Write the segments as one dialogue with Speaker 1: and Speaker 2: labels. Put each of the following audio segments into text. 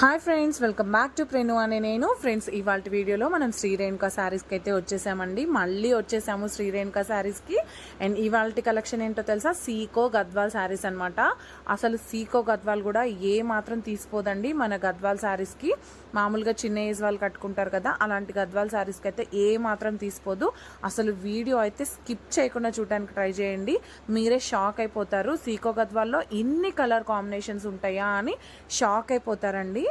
Speaker 1: Hi friends welcome back to Prenu అనే నేను. Friends ఇవాళ వీడియోలో మనం శ్రీ రేణుకా శారీస్కి అయితే వచ్చేసామండి. మళ్ళీ వచ్చేసాము శ్రీ రేణుకా శారీస్కి అండ్ ఇవాళ కలెక్షన్ ఏంటో తెలుసా? సీకో గద్వాల్ శారీస్ అనమాట అసలు సీకో గద్వాల్ కూడా ఏ మాత్రం తీసిపోదండి మన గద్వాల్ శారీస్కి మామూలుగా చిన్న ఏజ్ వాళ్ళు కట్టుకుంటారు కదా అలాంటి గద్వాల్ శారీస్కి అయితే ఏ మాత్రం తీసిపోదు అసలు వీడియో అయితే స్కిప్ చేయకుండా చూడడానికి ట్రై చేయండి. మీరే షాక్ అయిపోతారు. సీకో గద్వాల్లో ఇన్ని కలర్ కాంబినేషన్స్ ఉంటాయా అని షాక్ అయిపోతారండి.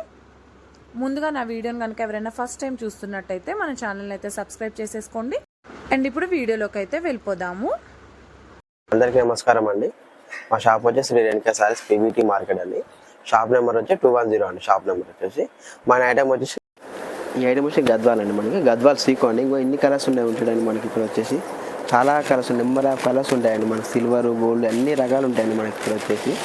Speaker 1: ముందుగా నా వీడియోని కనుక ఎవరైనా ఫస్ట్ టైం చూస్తున్నట్టయితే మన ఛానల్ని అయితే సబ్స్క్రైబ్ చేసేసుకోండి. అండ్ ఇప్పుడు వీడియోలోకి అయితే వెళ్ళిపోదాము.
Speaker 2: అందరికీ నమస్కారం అండి. మా షాప్ వచ్చి Shri Renuka sarees P V T market అండి. షాప్ నెంబర్ వచ్చి టూ వన్ జీరో అండి. షాప్ నెంబర్ వచ్చేసి. మన ఐటమ్ వచ్చేసి ఈ ఐటమ్ వచ్చి గద్వాల్ అండి మనకి. గద్వాల్ సీకో అండి. ఇంకో ఇన్ని కలర్స్ ఉన్నాయి ఉంటాయండి మనకి ఇక్కడ వచ్చేసి? చాలా కలర్స్ నెంబర్ ఆఫ్ కలర్స్ ఉంటాయండి మనకి. సిల్వర్ గోల్డ్ అన్ని రకాలు ఉంటాయండి మనకి ఇక్కడ వచ్చేసి.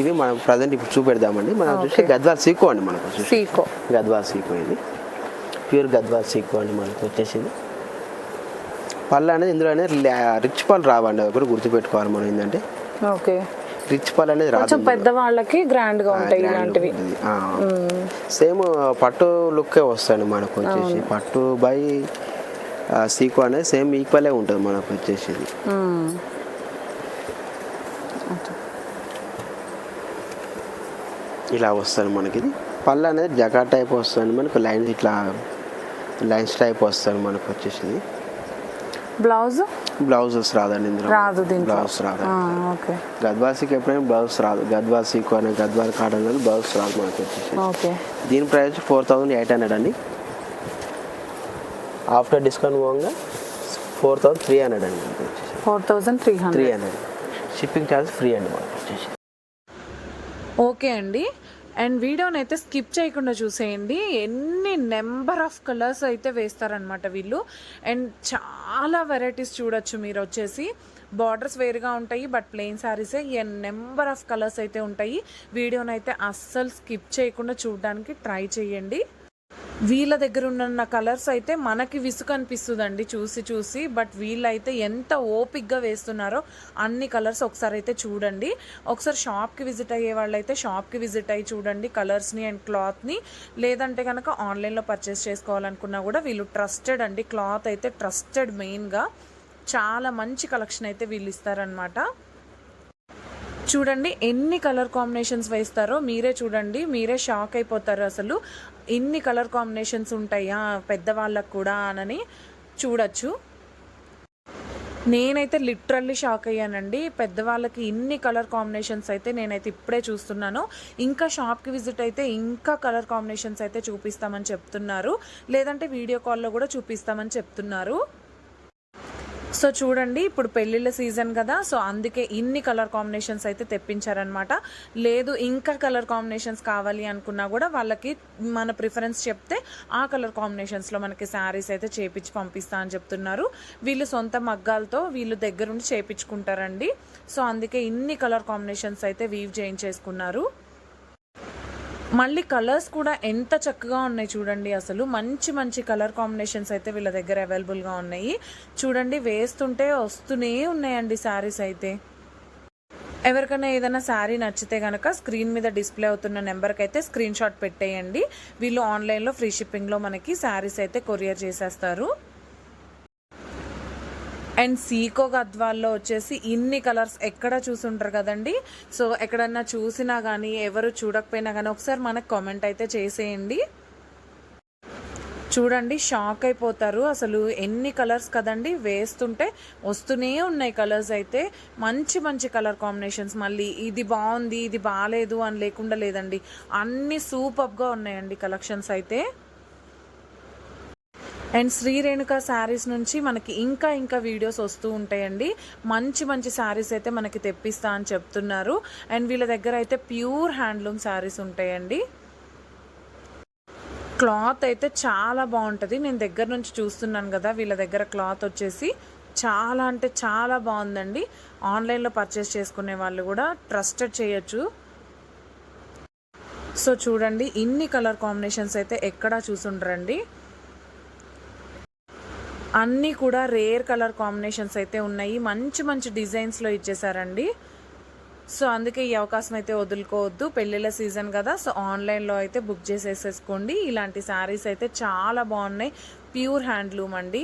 Speaker 2: ఇవి మనం ప్రజెంట్ ఇప్పుడు చూపెడదామండి. మనం వచ్చేసి గద్వాల్ సీకో అండి మనకు
Speaker 1: సీకో.
Speaker 2: గద్వాల్ సీకో ఇది. ప్యూర్ గద్వాల్ సీకో అండి మనకు వచ్చేసి. ఇది. పళ్ళు అనేది ఇందులో అనేది రిచ్ పళ్ళు రావండి. కూడా గుర్తుపెట్టుకోవాలి మనం ఏంటంటే.
Speaker 1: ఓకే.
Speaker 2: రిచ్ పళ్ళు అనేది రాదు
Speaker 1: కొంచెం పెద్దవాళ్ళకి గ్రాండ్గా ఉంటాయి ఇలాంటివి.
Speaker 2: సేమ్ పట్టు లుక్కే వస్తుంది మనకు వచ్చేసి పట్టు బై సీకో అనేది సేమ్ ఈక్వలే ఉంటుంది మనకు వచ్చేసి. ఇలా వస్తుంది మనకి. ఇది పళ్ళు అనేది జకా టైప్ వస్తుంది మనకు. లైన్స్ ఇట్లా లైన్స్ టైప్ వస్తుంది మనకు వచ్చేసి
Speaker 1: బ్లౌజ్?
Speaker 2: బ్లౌజెస్ రాదండి ఇందులో.
Speaker 1: రాదు
Speaker 2: బ్లౌజ్ రాదు.
Speaker 1: ఓకే.
Speaker 2: గద్వాల్సీకి ఎప్పుడైనా బ్లౌజ్ రాదు. గద్వాల్ సీకో అనే గద్వాల్ కాటన్ అనేది బ్లౌజ్ రాదు మనకు వచ్చేసి.
Speaker 1: ఓకే.
Speaker 2: దీని price four thousand eight hundred అండి. ఆఫ్టర్ డిస్కౌంట్ పోగా ఫోర్ థౌసండ్ త్రీ హండ్రెడ్ అండి
Speaker 1: four thousand three
Speaker 2: three
Speaker 1: hundred.
Speaker 2: Hundred shipping charge free అండి మనకి వచ్చేసి.
Speaker 1: ఓకే అండి. అండ్ వీడియోని అయితే స్కిప్ చేయకుండా చూసేయండి. ఎన్ని నెంబర్ ఆఫ్ కలర్స్ అయితే వేస్తారనమాట వీళ్ళు. అండ్ చాలా వెరైటీస్ చూడొచ్చు మీరు వచ్చేసి. బార్డర్స్ వేరుగా ఉంటాయి బట్ ప్లెయిన్ శారీసే ఎన్ నెంబర్ ఆఫ్ కలర్స్ అయితే ఉంటాయి. వీడియోని అయితే అస్సలు స్కిప్ చేయకుండా చూడడానికి ట్రై చేయండి. వీళ్ళ దగ్గర ఉన్న కలర్స్ అయితే మనకి విసుగు అనిపిస్తుందండి చూసి చూసి. బట్ వీళ్ళైతే ఎంత ఓపిక్గా వేస్తున్నారో అన్ని కలర్స్ ఒకసారి అయితే చూడండి. ఒకసారి షాప్కి విజిట్ అయ్యే వాళ్ళైతే షాప్కి విజిట్ అయ్యి చూడండి కలర్స్ని అండ్ క్లాత్ని లేదంటే కనుక ఆన్లైన్లో పర్చేస్ చేసుకోవాలనుకున్నా కూడా వీళ్ళు ట్రస్టెడ్ అండి. క్లాత్ అయితే ట్రస్టెడ్ మెయిన్గా చాలా మంచి కలెక్షన్ అయితే వీళ్ళు ఇస్తారనమాట చూడండి ఎన్ని కలర్ కాంబినేషన్స్ వేస్తారో మీరే చూడండి. మీరే షాక్ అయిపోతారు అసలు. ఇన్ని కలర్ కాంబినేషన్స్ ఉంటాయా పెద్దవాళ్ళకు కూడా అనని చూడొచ్చు. నేనైతే లిటరల్లీ షాక్ అయ్యానండి. పెద్దవాళ్ళకి ఇన్ని కలర్ కాంబినేషన్స్ అయితే నేనైతే ఇప్పుడే చూస్తున్నాను. ఇంకా షాప్కి విజిట్ అయితే ఇంకా కలర్ కాంబినేషన్స్ అయితే చూపిస్తామని చెప్తున్నారు. లేదంటే వీడియో కాల్లో కూడా చూపిస్తామని చెప్తున్నారు. సో చూడండి ఇప్పుడు పెళ్ళిళ్ళ సీజన్ కదా సో అందుకే ఇన్ని కలర్ కాంబినేషన్స్ అయితే తెప్పించారనమాట లేదు ఇంకా కలర్ కాంబినేషన్స్ కావాలి అనుకున్నా కూడా వాళ్ళకి మన ప్రిఫరెన్స్ చెప్తే ఆ కలర్ కాంబినేషన్స్లో మనకి శారీస్ అయితే చేపించి పంపిస్తా అని చెప్తున్నారు. వీళ్ళు సొంత మగ్గాలతో వీళ్ళు దగ్గరుండి చేపించుకుంటారండి. సో అందుకే ఇన్ని కలర్ కాంబినేషన్స్ అయితే వీవ్ చేయించేసుకున్నారు. మళ్ళీ కలర్స్ కూడా ఎంత చక్కగా ఉన్నాయి చూడండి అసలు. మంచి మంచి కలర్ కాంబినేషన్స్ అయితే వీళ్ళ దగ్గర అవైలబుల్గా ఉన్నాయి. చూడండి వేస్తుంటే వస్తూనే ఉన్నాయండి శారీస్ అయితే. ఎవరికైనా ఏదైనా శారీ నచ్చితే కనుక స్క్రీన్ మీద డిస్ప్లే అవుతున్న నెంబర్కి అయితే స్క్రీన్ షాట్ పెట్టేయండి. వీళ్ళు ఆన్లైన్లో ఫ్రీ షిప్పింగ్లో మనకి శారీస్ అయితే కొరియర్ చేసేస్తారు. అండ్ సీకో గద్వాల్లో వచ్చేసి ఇన్ని కలర్స్ ఎక్కడ చూసుంటారు కదండి? సో ఎక్కడన్నా చూసినా కానీ ఎవరు చూడకపోయినా కానీ ఒకసారి మనకు కామెంట్ అయితే చేసేయండి. చూడండి షాక్ అయిపోతారు. అసలు ఎన్ని కలర్స్ కదండి? వేస్తుంటే వస్తూనే ఉన్నాయి కలర్స్ అయితే. మంచి మంచి కలర్ కాంబినేషన్స్. మళ్ళీ ఇది బాగుంది ఇది బాగాలేదు అని లేకుండా లేదండి. అన్ని సూపర్గా ఉన్నాయండి కలెక్షన్స్ అయితే. అండ్ శ్రీ రేణుక శారీస్ నుంచి మనకి ఇంకా ఇంకా వీడియోస్ వస్తూ ఉంటాయండి. మంచి మంచి శారీస్ అయితే మనకి తెప్పిస్తా అని చెప్తున్నారు. అండ్ వీళ్ళ దగ్గర అయితే ప్యూర్ హ్యాండ్లూమ్ శారీస్ ఉంటాయండి. క్లాత్ అయితే చాలా బాగుంటుంది. నేను దగ్గర నుంచి చూస్తున్నాను కదా వీళ్ళ దగ్గర క్లాత్ వచ్చేసి చాలా అంటే చాలా బాగుందండి. ఆన్లైన్లో పర్చేస్ చేసుకునే వాళ్ళు కూడా ట్రస్టెడ్ చేయొచ్చు. సో చూడండి ఇన్ని కలర్ కాంబినేషన్స్ అయితే ఎక్కడా చూసుండ్రండి. అన్నీ కూడా రేర్ కలర్ కాంబినేషన్స్ అయితే ఉన్నాయి. మంచి మంచి డిజైన్స్లో ఇచ్చేసారండి. సో అందుకే ఈ అవకాశం అయితే వదులుకోవద్దు. పెళ్ళిళ్ళ సీజన్ కదా సో ఆన్లైన్లో అయితే బుక్ చేసేసేసుకోండి. ఇలాంటి శారీస్ అయితే చాలా బాగున్నాయి. ప్యూర్ హ్యాండ్లూమ్ అండి.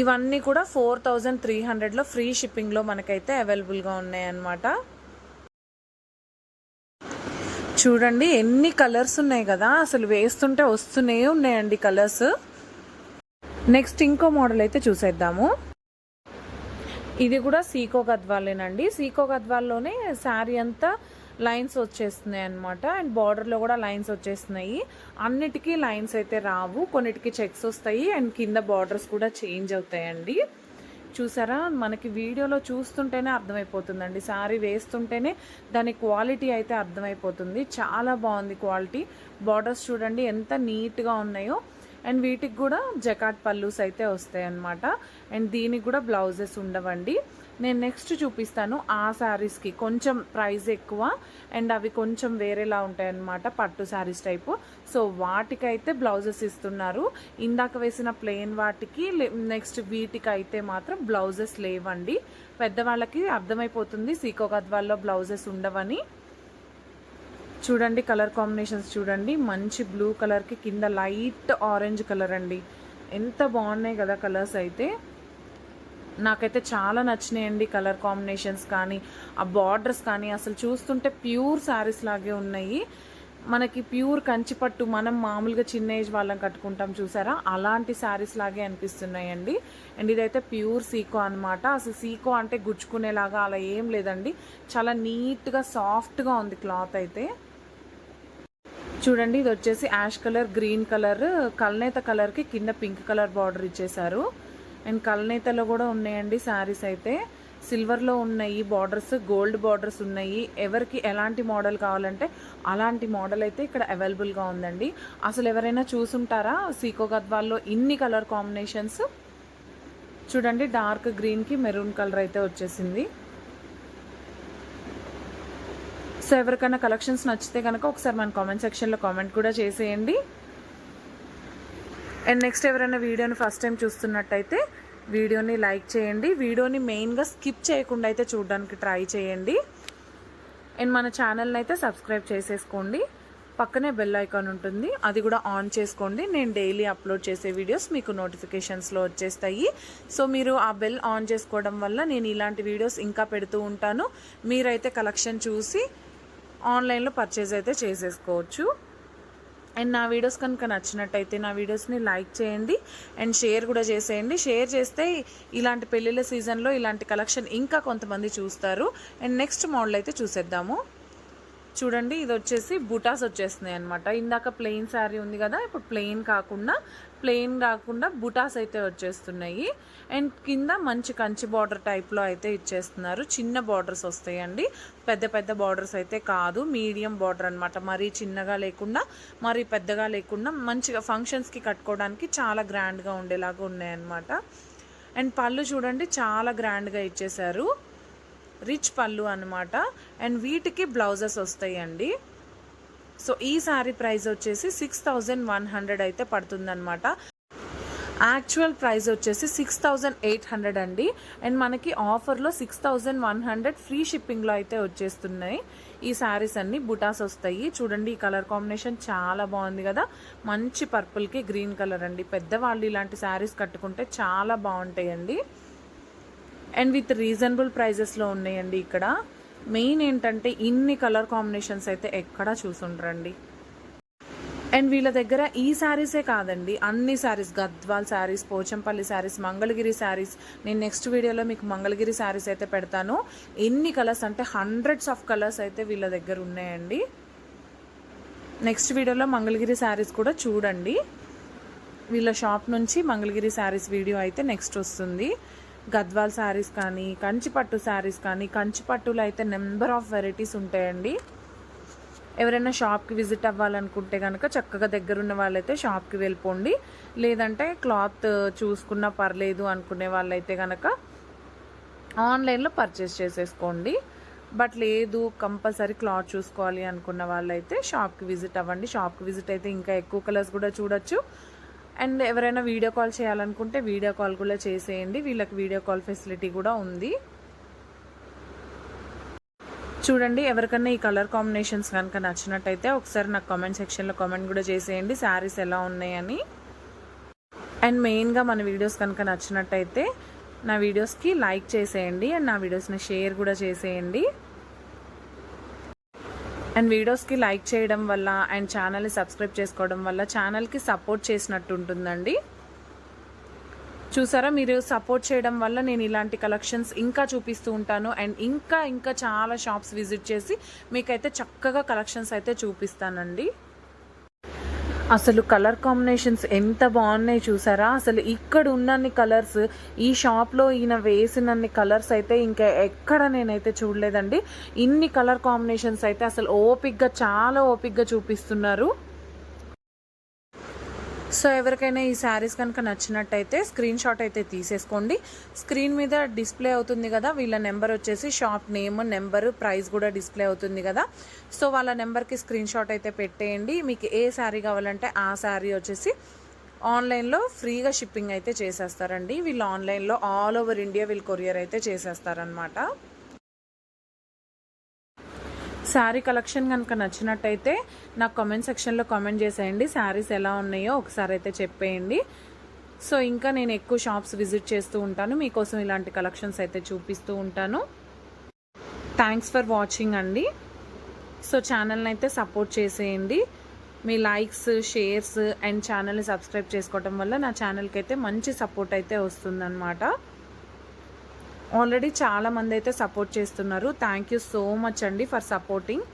Speaker 1: ఇవన్నీ కూడా ఫోర్ థౌజండ్ త్రీ హండ్రెడ్లో ఫ్రీ షిప్పింగ్లో మనకైతే అవైలబుల్గా ఉన్నాయన్నమాట. చూడండి ఎన్ని కలర్స్ ఉన్నాయి కదా అసలు వేస్తుంటే వస్తూనే ఉన్నాయండి కలర్స్. నెక్స్ట్ ఇంకో మోడల్ అయితే చూసేద్దాము. ఇది కూడా సీకో గద్వాలేనండి. సీకో గద్వాల్లోనే శారీ అంతా లైన్స్ వచ్చేస్తున్నాయి అనమాట అండ్ బార్డర్లో కూడా లైన్స్ వచ్చేస్తున్నాయి. అన్నిటికీ లైన్స్ అయితే రావు. కొన్నిటికి చెక్స్ వస్తాయి. అండ్ కింద బార్డర్స్ కూడా చేంజ్ అవుతాయండి. చూసారా? మనకి వీడియోలో చూస్తుంటేనే అర్థమైపోతుందండి. శారీ వేస్తుంటేనే దాని క్వాలిటీ అయితే అర్థమైపోతుంది. చాలా బాగుంది క్వాలిటీ. బార్డర్స్ చూడండి ఎంత నీట్గా ఉన్నాయో. అండ్ వీటికి కూడా జకాట్ పల్లూస్ అయితే వస్తాయి అన్నమాట అండ్ దీనికి కూడా బ్లౌజెస్ ఉండవండి. నేను నెక్స్ట్ చూపిస్తాను ఆ శారీస్కి కొంచెం ప్రైస్ ఎక్కువ అండ్ అవి కొంచెం వేరేలా ఉంటాయి అన్నమాట పట్టు శారీస్ టైపు సో వాటికైతే బ్లౌజెస్ ఇస్తున్నారు. ఇందాక వేసిన ప్లెయిన్ వాటికి నెక్స్ట్ వీటికి అయితే మాత్రం బ్లౌజెస్ లేవండి. పెద్దవాళ్ళకి అర్థమైపోతుంది సీకో గద్వాల్లో బ్లౌజెస్ ఉండవని. చూడండి కలర్ కాంబినేషన్స్ చూడండి. మంచి బ్లూ కలర్కి కింద లైట్ ఆరెంజ్ కలర్ అండి. ఎంత బాగున్నాయి కదా కలర్స్ అయితే. నాకైతే చాలా నచ్చినాయండి కలర్ కాంబినేషన్స్ కానీ ఆ బార్డర్స్ కానీ. అసలు చూస్తుంటే ప్యూర్ శారీస్ లాగే ఉన్నాయి. మనకి ప్యూర్ కంచిపట్టు మనం మామూలుగా చిన్న ఏజ్ వాళ్ళం కట్టుకుంటాం చూసారా? అలాంటి శారీస్ లాగే అనిపిస్తున్నాయండి. అండ్ ఇదైతే ప్యూర్ సీకో అనమాట అసలు సీకో అంటే గుచ్చుకునేలాగా అలా ఏం లేదండి. చాలా నీట్గా సాఫ్ట్గా ఉంది క్లాత్ అయితే. చూడండి ఇది వచ్చేసి యాష్ కలర్ గ్రీన్ కలర్. కల్నేత కలర్కి కింద పింక్ కలర్ బార్డర్ ఇచ్చేసారు అండ్ కల్నేతలో కూడా ఉన్నాయండి శారీస్ అయితే. సిల్వర్లో ఉన్నాయి బార్డర్స్ గోల్డ్ బార్డర్స్ ఉన్నాయి. ఎవరికి ఎలాంటి మోడల్ కావాలంటే అలాంటి మోడల్ అయితే ఇక్కడ అవైలబుల్గా ఉందండి. అసలు ఎవరైనా చూసుంటారా సీకో గద్వాల్లో ఇన్ని కలర్ కాంబినేషన్స్? చూడండి డార్క్ గ్రీన్కి మెరూన్ కలర్ అయితే వచ్చేసింది. సో ఎవరికైనా కలెక్షన్స్ నచ్చితే కనుక ఒకసారి మన కామెంట్ సెక్షన్లో కామెంట్ కూడా చేసేయండి. అండ్ నెక్స్ట్ ఎవరైనా వీడియోని ఫస్ట్ టైం చూస్తున్నట్టయితే వీడియోని లైక్ చేయండి. వీడియోని మెయిన్గా స్కిప్ చేయకుండా అయితే చూడడానికి ట్రై చేయండి. అండ్ మన ఛానల్ని అయితే సబ్స్క్రైబ్ చేసేసుకోండి. పక్కనే బెల్ ఐకాన్ ఉంటుంది. అది కూడా ఆన్ చేసుకోండి. నేను డైలీ అప్లోడ్ చేసే వీడియోస్ మీకు నోటిఫికేషన్స్లో వచ్చేస్తాయి. సో మీరు ఆ బెల్ ఆన్ చేసుకోవడం వల్ల నేను ఇలాంటి వీడియోస్ ఇంకా పెడుతూ ఉంటాను. మీరైతే కలెక్షన్ చూసి ఆన్లైన్లో పర్చేజ్ అయితే చేసేసుకోవచ్చు. అండ్ నా వీడియోస్ కనుక నచ్చినట్టయితే నా వీడియోస్ని లైక్ చేయండి అండ్ షేర్ కూడా చేసేయండి. షేర్ చేస్తే ఇలాంటి పెళ్ళిళ్ళ సీజన్లో ఇలాంటి కలెక్షన్ ఇంకా కొంతమంది చూస్తారు. అండ్ నెక్స్ట్ మోడల్ అయితే చూసేద్దాము. చూడండి ఇది వచ్చేసి బుటాస్ వచ్చేస్తున్నాయి అనమాట ఇందాక ప్లెయిన్ శారీ ఉంది కదా ఇప్పుడు ప్లెయిన్ కాకుండా ప్లెయిన్ కాకుండా బుటాస్ అయితే వచ్చేస్తున్నాయి. అండ్ కింద మంచి కంచి బార్డర్ టైప్లో అయితే ఇచ్చేస్తున్నారు. చిన్న బార్డర్స్ వస్తాయండి. పెద్ద పెద్ద బార్డర్స్ అయితే కాదు మీడియం బార్డర్ అనమాట మరీ చిన్నగా లేకుండా మరీ పెద్దగా లేకుండా మంచిగా ఫంక్షన్స్కి కట్టుకోవడానికి చాలా గ్రాండ్గా ఉండేలాగా ఉన్నాయన్నమాట. అండ్ పళ్ళు చూడండి చాలా గ్రాండ్గా ఇచ్చేసారు రిచ్ పళ్ళు అనమాట అండ్ వీటికి బ్లౌజెస్ వస్తాయండి. సో ఈ శారీ ప్రైస్ వచ్చేసి సిక్స్ థౌజండ్ వన్ హండ్రెడ్ అయితే పడుతుందన్నమాట. యాక్చువల్ ప్రైస్ వచ్చేసి సిక్స్ థౌజండ్ ఎయిట్ హండ్రెడ్ అండి. అండ్ మనకి ఆఫర్లో six thousand one hundred free షిప్పింగ్లో అయితే వచ్చేస్తున్నాయి. ఈ శారీస్ అన్ని బుటాస్ వస్తాయి. చూడండి ఈ కలర్ కాంబినేషన్ చాలా బాగుంది కదా. మంచి పర్పుల్కి గ్రీన్ కలర్ అండి. పెద్దవాళ్ళు ఇలాంటి శారీస్ కట్టుకుంటే చాలా బాగుంటాయండి. అండ్ విత్ రీజనబుల్ ప్రైజెస్లో ఉన్నాయండి ఇక్కడ. మెయిన్ ఏంటంటే ఇన్ని కలర్ కాంబినేషన్స్ అయితే ఎక్కడా చూసుండ్రండి. అండ్ వీళ్ళ దగ్గర ఈ శారీసే కాదండి. అన్ని శారీస్ గద్వాల్ శారీస్ పోచంపల్లి శారీస్ మంగళగిరి శారీస్ నేను నెక్స్ట్ వీడియోలో మీకు మంగళగిరి శారీస్ అయితే పెడతాను. ఎన్ని కలర్స్ అంటే హండ్రెడ్స్ ఆఫ్ కలర్స్ అయితే వీళ్ళ దగ్గర ఉన్నాయండి. నెక్స్ట్ వీడియోలో మంగళగిరి శారీస్ కూడా చూడండి. వీళ్ళ షాప్ నుంచి మంగళగిరి శారీస్ వీడియో అయితే నెక్స్ట్ వస్తుంది. గద్వాల్ శారీస్ కానీ కంచిపట్టు శారీస్ కానీ కంచిపట్టులో అయితే నెంబర్ ఆఫ్ వెరైటీస్ ఉంటాయండి. ఎవరైనా షాప్కి విజిట్ అవ్వాలనుకుంటే కనుక చక్కగా దగ్గరున్న వాళ్ళైతే షాప్కి వెళ్ళిపోండి. లేదంటే క్లాత్ చూసుకున్నా పర్లేదు అనుకునే వాళ్ళైతే కనుక ఆన్లైన్లో పర్చేస్ చేసేసుకోండి. బట్ లేదు కంపల్సరీ క్లాత్ చూసుకోవాలి అనుకున్న వాళ్ళైతే షాప్కి విజిట్ అవ్వండి. షాప్కి విజిట్ అయితే ఇంకా ఎక్కువ కలర్స్ కూడా చూడొచ్చు. అండ్ ఎవరైనా వీడియో కాల్ చేయాలనుకుంటే వీడియో కాల్ కూడా చేసేయండి. వీళ్ళకి వీడియో కాల్ ఫెసిలిటీ కూడా ఉంది. చూడండి ఎవరికన్నా ఈ కలర్ కాంబినేషన్స్ కనుక నచ్చినట్టయితే ఒకసారి నాకు కామెంట్ సెక్షన్లో కామెంట్ కూడా చేసేయండి. శారీస్ ఎలా ఉన్నాయని. అండ్ మెయిన్గా మన వీడియోస్ కనుక నచ్చినట్టయితే నా వీడియోస్కి లైక్ చేసేయండి. అండ్ నా వీడియోస్ని షేర్ కూడా చేసేయండి. అండ్ వీడియోస్కి లైక్ చేయడం వల్ల అండ్ ఛానల్ని సబ్స్క్రైబ్ చేసుకోవడం వల్ల ఛానల్కి సపోర్ట్ చేసినట్టు ఉంటుందండి. చూసారా? మీరు సపోర్ట్ చేయడం వల్ల నేను ఇలాంటి కలెక్షన్స్ ఇంకా చూపిస్తూ ఉంటాను. అండ్ ఇంకా ఇంకా చాలా షాప్స్ విజిట్ చేసి మీకైతే చక్కగా కలెక్షన్స్ అయితే చూపిస్తానండి. అసలు కలర్ కాంబినేషన్స్ ఎంత బాగున్నాయి చూసారా? అసలు ఇక్కడ ఉన్నన్ని కలర్స్ ఈ షాప్లో ఈయన వేసినన్ని కలర్స్ అయితే ఇంకా ఎక్కడ నేనైతే చూడలేదండి. ఇన్ని కలర్ కాంబినేషన్స్ అయితే అసలు ఓపిక్గా చాలా ఓపిక్గా చూపిస్తున్నారు. సో ఎవరికైనా ఈ శారీస్ కనుక నచ్చినట్టయితే స్క్రీన్ షాట్ అయితే తీసేసుకోండి. స్క్రీన్ మీద డిస్ప్లే అవుతుంది కదా వీళ్ళ నెంబర్ వచ్చేసి షాప్ నేమ్ నెంబర్ ప్రైస్ కూడా డిస్ప్లే అవుతుంది కదా. సో వాళ్ళ నెంబర్కి స్క్రీన్ షాట్ అయితే పెట్టేయండి. మీకు ఏ శారీ కావాలంటే ఆ శారీ వచ్చేసి ఆన్లైన్లో ఫ్రీగా షిప్పింగ్ అయితే చేసేస్తారండి. వీళ్ళు ఆన్లైన్లో ఆల్ ఓవర్ ఇండియా వీళ్ళు కొరియర్ అయితే చేసేస్తారనమాట శారీ కలెక్షన్ కనుక నచ్చినట్టయితే నాకు కామెంట్ సెక్షన్లో కామెంట్ చేసేయండి. శారీస్ ఎలా ఉన్నాయో ఒకసారి అయితే చెప్పేయండి. సో ఇంకా నేను ఎక్కువ షాప్స్ విజిట్ చేస్తూ ఉంటాను. మీకోసం ఇలాంటి కలెక్షన్స్ అయితే చూపిస్తూ ఉంటాను. థ్యాంక్స్ ఫర్ వాచింగ్ అండి. సో ఛానల్ని అయితే సపోర్ట్ చేసేయండి. మీ లైక్స్ షేర్స్ అండ్ ఛానల్ని సబ్స్క్రైబ్ చేసుకోవటం వల్ల నా ఛానల్కి అయితే మంచి సపోర్ట్ అయితే వస్తుందన్నమాట. ఆల్రెడీ చాలా మంది అయితే సపోర్ట్ చేస్తున్నారు. థ్యాంక్ యూ సో మచ్ అండి ఫర్ సపోర్టింగ్